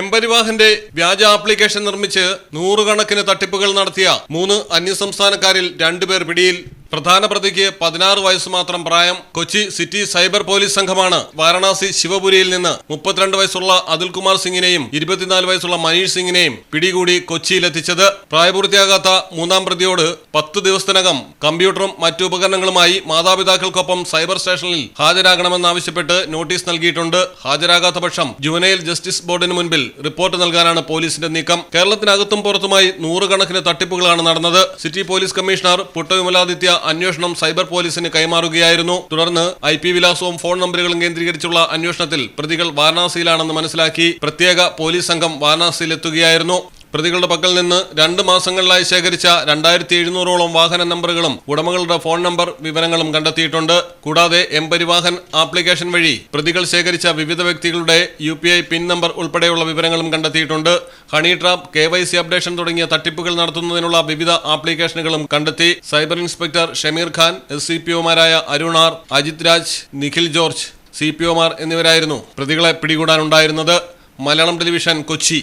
എംപരിവാഹന്റെ വ്യാജ ആപ്ലിക്കേഷൻ നിർമ്മിച്ച് നൂറുകണക്കിന് തട്ടിപ്പുകൾ നടത്തിയ മൂന്ന് അന്യസംസ്ഥാനക്കാരിൽ രണ്ടുപേർ പിടിയിൽ. പ്രധാന പ്രതിക്ക് പതിനാറ് വയസ്സ് മാത്രം പ്രായം. കൊച്ചി സിറ്റി സൈബർ പോലീസ് സംഘമാണ് വാരണാസി ശിവപുരിയിൽ നിന്ന് മുപ്പത്തിരണ്ട് വയസ്സുള്ള അതുൽകുമാർ സിംഗിനെയും ഇരുപത്തിനാല് വയസ്സുള്ള മനീഷ് സിംഗിനെയും പിടികൂടി കൊച്ചിയിലെത്തിച്ചത്. പ്രായപൂർത്തിയാകാത്ത മൂന്നാം പ്രതിയോട് പത്ത് ദിവസത്തിനകം കമ്പ്യൂട്ടറും മറ്റു ഉപകരണങ്ങളുമായി മാതാപിതാക്കൾക്കൊപ്പം സൈബർ സ്റ്റേഷനിൽ ഹാജരാകണമെന്നാവശ്യപ്പെട്ട് നോട്ടീസ് നൽകിയിട്ടുണ്ട്. ഹാജരാകാത്ത പക്ഷം ജുവനൈൽ ജസ്റ്റിസ് ബോർഡിന് മുൻപിൽ റിപ്പോർട്ട് നൽകാനാണ് പോലീസിന്റെ നീക്കം. കേരളത്തിനകത്തും പുറത്തുമായി നൂറുകണക്കിന് തട്ടിപ്പുകളാണ് നടന്നത്. സിറ്റി പോലീസ് കമ്മീഷണർ പുട്ടവിമലാദിത്യ അന്വേഷണം സൈബർ പോലീസിന് കൈമാറുകയായിരുന്നു. തുടർന്ന് ഐ പി വിലാസവും ഫോൺ നമ്പറുകളും കേന്ദ്രീകരിച്ചുള്ള അന്വേഷണത്തിൽ പ്രതികൾ വാരണാസിയിലാണെന്ന് മനസ്സിലാക്കി. പ്രത്യേക പോലീസ് സംഘം വാരണാസിയിലെത്തുകയായിരുന്നു. പ്രതികളുടെ പക്കൽ നിന്ന് രണ്ട് മാസങ്ങളിലായി ശേഖരിച്ച രണ്ടായിരത്തി എഴുന്നൂറോളം വാഹന നമ്പറുകളും ഉടമകളുടെ ഫോൺ നമ്പർ വിവരങ്ങളും കണ്ടെത്തിയിട്ടുണ്ട്. കൂടാതെ എം പരിവാഹൻ ആപ്ലിക്കേഷൻ വഴി പ്രതികൾ ശേഖരിച്ച വിവിധ വ്യക്തികളുടെ യു പിൻ നമ്പർ ഉൾപ്പെടെയുള്ള വിവരങ്ങളും കണ്ടെത്തിയിട്ടുണ്ട്. ഹണി ട്രാപ്പ് കെ അപ്ഡേഷൻ തുടങ്ങിയ തട്ടിപ്പുകൾ നടത്തുന്നതിനുള്ള വിവിധ ആപ്ലിക്കേഷനുകളും കണ്ടെത്തി. Cyber inspector Shameer Khan S C P ഒമാരായ അരുണാർ Ajith Raj Nikhil George C P ഒമാർ എന്നിവരായിരുന്നു പ്രതികളെ പിടികൂടാനുണ്ടായിരുന്നത്. മലയാളം ടെലിവിഷൻ കൊച്ചി.